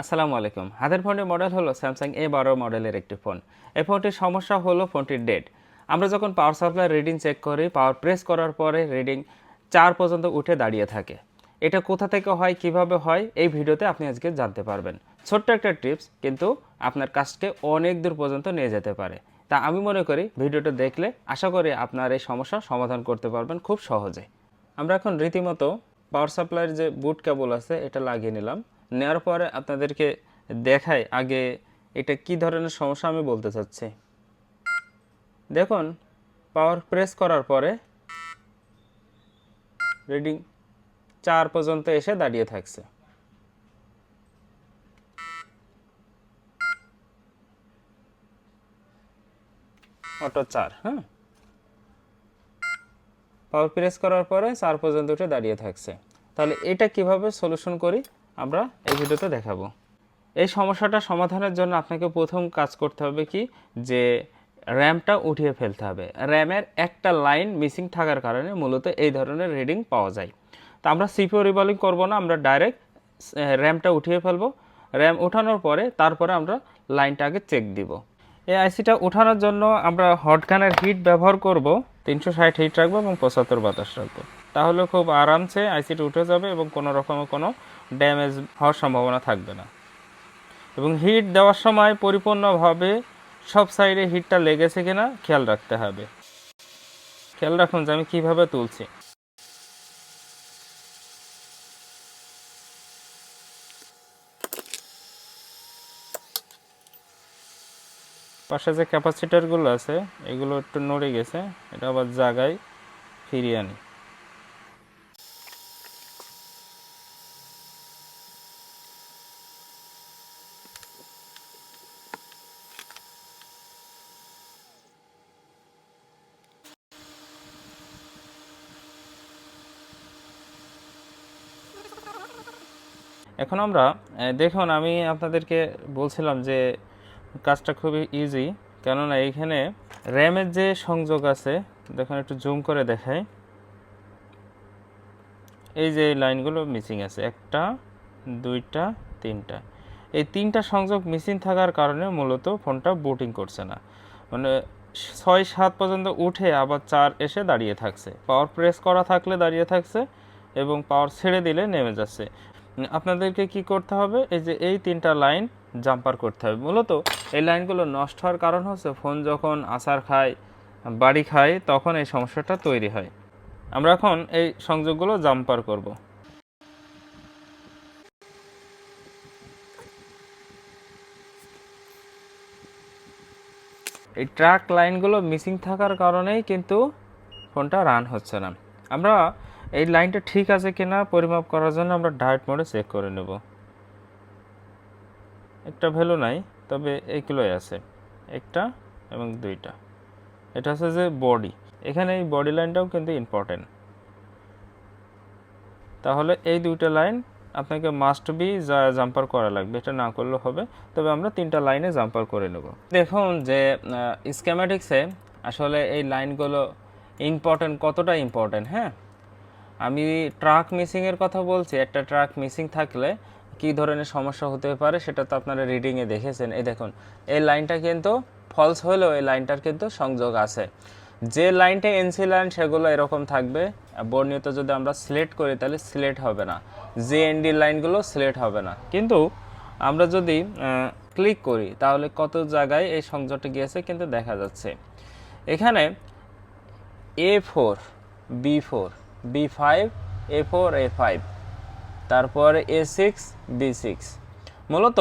আসসালামু আলাইকুম। হাতের ফোনের মডেল হলো স্যামসাং এ বারো মডেলের একটি ফোন। এই ফোনটির সমস্যা হলো ফোনটির ডেট আমরা যখন পাওয়ার সাপ্লাই রিডিং চেক করি, পাওয়ার প্রেস করার পরে রিডিং চার পর্যন্ত উঠে দাঁড়িয়ে থাকে। এটা কোথা থেকে হয়, কীভাবে হয়, এই ভিডিওতে আপনি আজকে জানতে পারবেন। ছোট্ট একটা টিপস, কিন্তু আপনার কাজকে অনেক দূর পর্যন্ত নিয়ে যেতে পারে। তা আমি মনে করি ভিডিওটা দেখলে আশা করি আপনার এই সমস্যা সমাধান করতে পারবেন খুব সহজে। আমরা এখন রীতিমতো পাওয়ার সাপ্লাইয়ের যে বুট কেবল আছে, এটা লাগিয়ে নিলাম। নেওয়ার পরে আপনাদেরকে দেখাই আগে এটা কি ধরনের সমস্যা আমি বলতে চাচ্ছি। দেখুন পাওয়ার প্রেস করার পরে রিডিং চার পর্যন্ত এসে দাঁড়িয়ে থাকছে। অটো চার হ্যাঁ? পাওয়ার প্রেস করার পরে চার পর্যন্ত উঠে দাঁড়িয়ে থাকছে। তাহলে এটা কীভাবে সলিউশন করি? আমরা এই ভিডিওতে দেখাবো। এই সমস্যাটা সমাধানের জন্য আপনাকে প্রথম কাজ করতে হবে কি? যে র্যামটা উঠিয়ে ফেলতে হবে। র্যামের একটা লাইন মিসিং থাকার কারণে মূলত এই ধরনের রিডিং পাওয়া যায়। তো আমরা সিপিও রিভলিং করব না, আমরা ডাইরেক্ট র্যামটা উঠিয়ে ফেলব। র্যাম ওঠানোর পরে তারপরে আমরা লাইনটাকে চেক দিব। এই আইসিটা ওঠানোর জন্য আমরা হটগানের হিট ব্যবহার করব, তিনশো ষাট হিট রাখব এবং পঁচাত্তর বাতাস রাখব। তাহলে খুব আরামসে আইসিটা উঠে যাবে এবং কোনো রকমের কোনো ড্যামেজ হওয়ার সম্ভাবনা থাকবে না। এবং হিট দেওয়ার সময় পরিপূর্ণভাবে সব সাইডে হিটটা লেগেছে কিনা খেয়াল রাখতে হবে। খেয়াল রাখুন যে আমি কীভাবে তুলছি। পাশে যে ক্যাপাসিটারগুলো আছে, এগুলো একটু নড়ে গেছে, এটা আবার জায়গায় ফিরিয়ে আনি। এখন আমরা দেখুন, আমি আপনাদেরকে বলছিলাম যে কাজটা খুবই ইজি কেননা এইখানে র্যামের যে সংযোগ আছে, দেখুন, একটু জুম করে দেখাই। এই যে লাইনগুলো মিসিং আছে, একটা, দুইটা, তিনটা। এই তিনটা সংযোগ মিসিং থাকার কারণে মূলত ফোনটা বুটিং করছে না। মানে ছয় সাত পর্যন্ত উঠে আবার চার এসে দাঁড়িয়ে থাকছে। পাওয়ার প্রেস করা থাকলে দাঁড়িয়ে থাকছে এবং পাওয়ার ছেড়ে দিলে নেমে যাচ্ছে। আপনাদেরকে কি করতে হবে? এই যে এই তিনটা লাইন জাম্পার করতে হবে। মূলত এই লাইনগুলো নষ্ট হওয়ার কারণ হচ্ছে ফোন যখন আসার খায়, বাড়ি খায়, তখন এই সমস্যাটা তৈরি হয়। আমরা এখন এই সংযোগগুলো জাম্পার করব। এই ট্রাক লাইনগুলো মিসিং থাকার কারণেই কিন্তু ফোনটা রান হচ্ছে না। আমরা এই লাইনটা ঠিক আছে কিনা পরিমাপ করার জন্য আমরা ডায়েট মোডে চেক করে নেব। একটা ভ্যালু নাই, তবে এইগুলোই আছে। একটা এবং দুইটা। এটা হচ্ছে যে বডি। এখানে এই বডি লাইনটাও কিন্তু ইম্পর্টেন্ট তাহলে এই দুইটা লাইন আপনাকে মাস্ট বি যা জাম্পার করা লাগবে, এটা না করলে হবে, তবে আমরা তিনটা লাইনে জাম্পার করে নেব। দেখুন যে স্ক্যামেটিক্সে আসলে এই লাইনগুলো ইম্পর্টেন্ট কতটা ইম্পর্টেন্ট হ্যাঁ? আমি ট্রাক মিসিংয়ের কথা বলছি, একটা ট্রাক মিসিং থাকলে কী ধরনের সমস্যা হতে পারে সেটা তো আপনারা রিডিংয়ে দেখেছেন। এই দেখুন, এই লাইনটা কিন্তু ফলস হলেও এই লাইনটার কিন্তু সংযোগ আছে। যে লাইনটা এনসি লাইন সেগুলো এরকম থাকবে, বর্ণিত যদি আমরা সিলেক্ট করি তাহলে সিলেক্ট হবে না। যে এনডি লাইনগুলো সিলেক্ট হবে না। কিন্তু আমরা যদি ক্লিক করি তাহলে কত জায়গায় এই সংযোগটা গিয়েছে কিন্তু দেখা যাচ্ছে। এখানে A four B four B five A four A five তারপর এ সিক্স বি সিক্স মূলত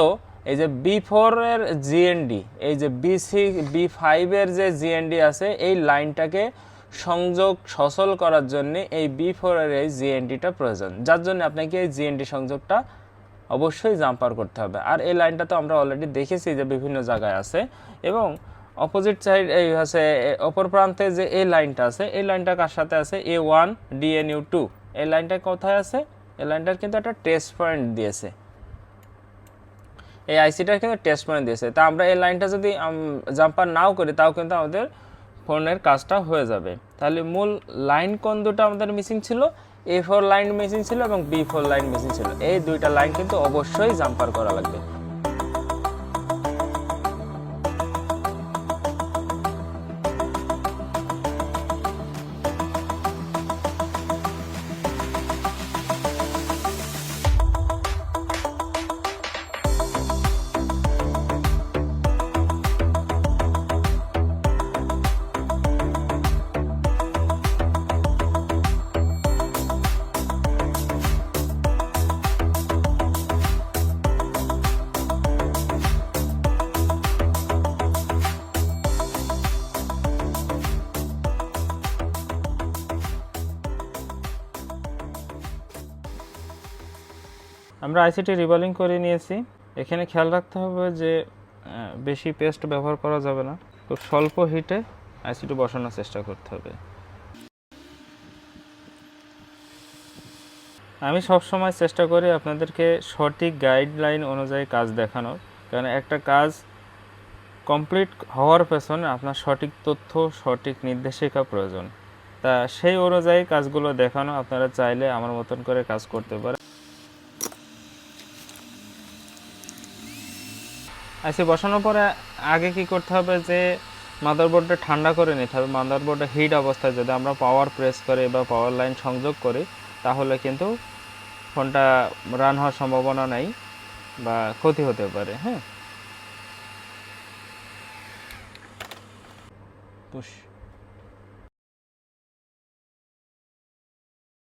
এই যে বি ফোরের জিএনডি এই যে বি সিক্স বি ফাইভের যে জিএনডি আছে, এই লাইনটাকে সংযোগ সচল করার জন্য এই বি ফোরের এই জিএনডিটা প্রয়োজন। যার জন্য আপনাকে এই জিএনডি সংযোগটা অবশ্যই জাম্পার করতে হবে। আর এই লাইনটা তো আমরা অলরেডি দেখেছি যে বিভিন্ন জায়গায় আছে। এবং অপোজিট সাইড এই এ, অপর প্রান্তে যে এই লাইনটা আছে এই লাইনটা কার সাথে আছে? এ ওয়ান ডিএনইউ টু এই লাইনটা কোথায় আছে? এই লাইনটার কিন্তু একটা টেস্ট পয়েন্ট দিয়েছে। এই আইসিটার কিন্তু টেস্ট পয়েন্ট দিয়েছে। তা আমরা এই লাইনটা যদি জাম্পার নাও করি তাও কিন্তু আমাদের ফোনের কাজটা হয়ে যাবে। তাহলে মূল লাইন কোন দুটো আমাদের মিসিং ছিল? এ ফোর লাইন মেশিন ছিল এবং বি ফোর লাইন মেশিন ছিল। এই দুইটা লাইন কিন্তু অবশ্যই জাম্পার করা লাগবে। আমরা আইসিটি রিবলিং করে নিয়েছি। এখানে খেয়াল রাখতে হবে যে বেশি পেস্ট ব্যবহার করা যাবে না। খুব স্বল্প হিটে আইসিটি বসানোর চেষ্টা করতে হবে। আমি সব সময় চেষ্টা করি আপনাদেরকে সঠিক গাইডলাইন অনুযায়ী কাজ দেখানোর। কারণ একটা কাজ কমপ্লিট হওয়ার পেছনে আপনার সঠিক তথ্য, সঠিক নির্দেশিকা প্রয়োজন। তা সেই অনুযায়ী কাজগুলো দেখানো আপনারা চাইলে আমার মতন করে কাজ করতে পারেন। আইসি বসানোর পরে আগে কি করতে হবে যে মাদারবোর্ডটা ঠান্ডা করে নিতে হবে। মাদারবোর্ডটা হিট অবস্থায় যদি আমরা পাওয়ার প্রেস করি বা পাওয়ার লাইন সংযোগ করি, তাহলে কিন্তু ফোনটা রান হওয়ার সম্ভাবনা নাই বা ক্ষতি হতে পারে হ্যাঁ?